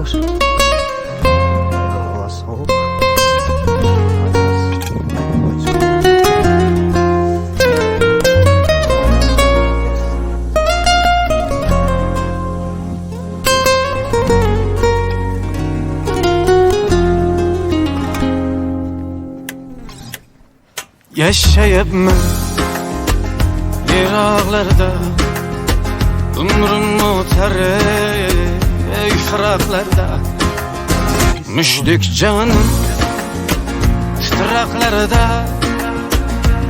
arkadaşlar. Hava soğuk. Yaşayıpmı Yıraklarda Ömrüm mutar ey fıraklarda Müşdük canım Titraklarda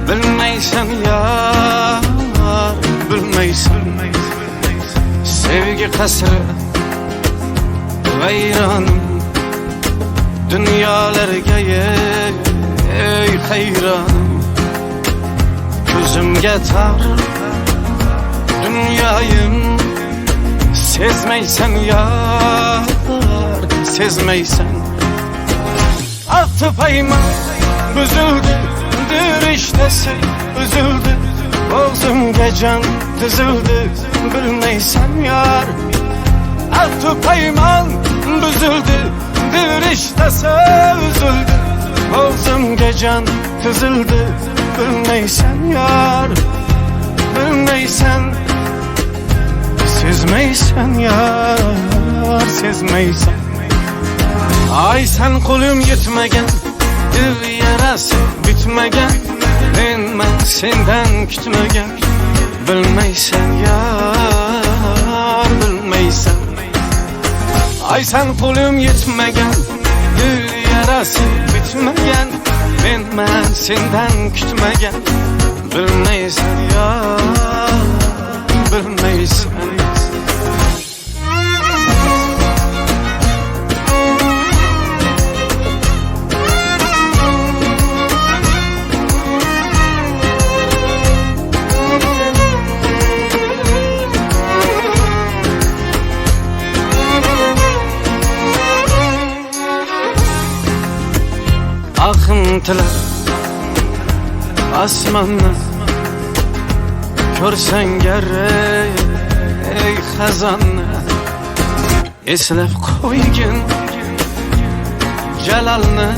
Bilmeysen yar Bilmeysen Sevgi kasrı Veyranım. Dünyalarga ey hayranım. Gözümge tar Dünyayım Sezmeysen yar Sezmeysen. Altı payıma Büzüldü Diriştesi Üzüldü Boğazımga can Düzüldü Bilmeysen yar. Altı payman Büzüldü Diriştesi Üzüldü Boğazımga can Düzüldü Bilmeysen yar. Bilmeysen Sezmeysen yar Sezmeysen Ay sen kolum yetmegen Dil yarası bitmegen. Ben ben senden kütmegen. Bilmeysen yar Bilmeysen. Ay sen kolum yetmegen Dil yarası bitmegen. Ben ben senden kütmegen. Bilmeysen yar Akıntılar Asmanlar Körsen gerek Ey hazanlı Eslep koygin Celalını